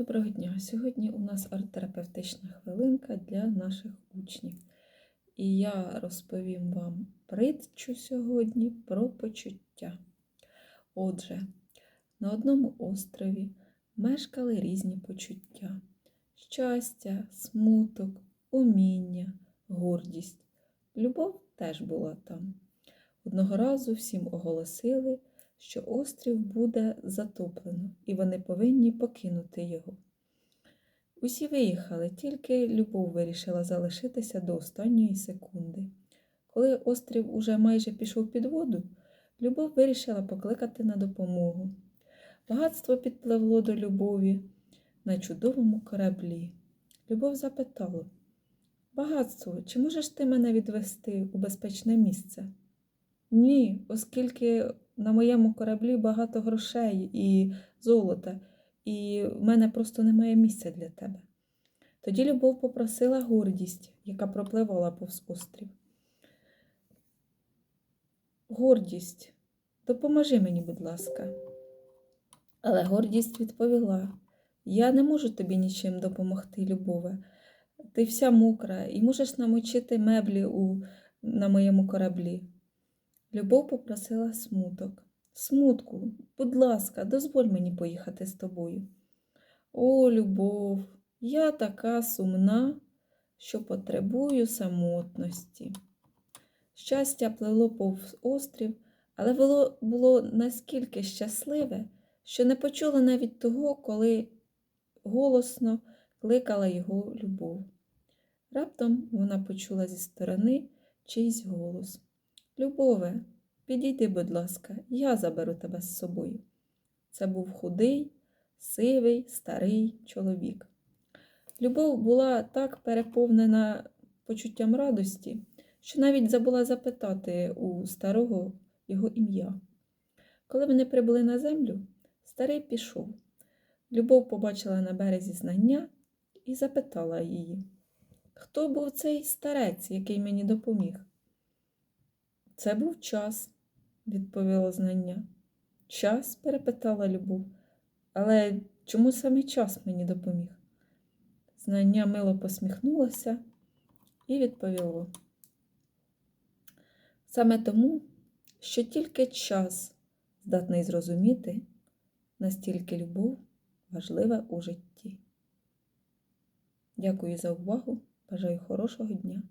Доброго дня! Сьогодні у нас арт-терапевтична хвилинка для наших учнів. І я розповім вам притчу сьогодні про почуття. Отже, на одному острові мешкали різні почуття: щастя, смуток, уміння, гордість. Любов теж була там. Одного разу всім оголосили, що острів буде затоплено, і вони повинні покинути його. Усі виїхали, тільки Любов вирішила залишитися до останньої секунди. Коли острів уже майже пішов під воду, Любов вирішила покликати на допомогу. Багатство підпливло до Любові на чудовому кораблі. Любов запитала Багатство, чи можеш ти мене відвести у безпечне місце? Ні, оскільки на моєму кораблі багато грошей і золота, і в мене просто немає місця для тебе. Тоді Любов попросила гордість, яка пропливала повз острів. Гордість, допоможи мені, будь ласка. Але гордість відповіла: Я не можу тобі нічим допомогти, Любове. Ти вся мокра і можеш намочити меблі у, на моєму кораблі. Любов попросила смуток. Смутку, будь ласка, дозволь мені поїхати з тобою. О, любов, я така сумна, що потребую самотності. Щастя плило повз острів, але було, було наскільки щасливе, що не почула навіть того, коли голосно кликала його любов. Раптом вона почула зі сторони чийсь голос. Любове, підійди, будь ласка, я заберу тебе з собою. Це був худий, сивий, старий чоловік. Любов була так переповнена почуттям радості, що навіть забула запитати у старого його ім'я. Коли вони прибули на землю, старий пішов. Любов побачила на березі знання і запитала її, хто був цей старець, який мені допоміг? Це був час, відповіло знання. Час? перепитала Любов. Але чому саме час мені допоміг? Знання мило посміхнулося і відповіло. Саме тому, що тільки час здатний зрозуміти, настільки любов важлива у житті. Дякую за увагу. Бажаю хорошого дня.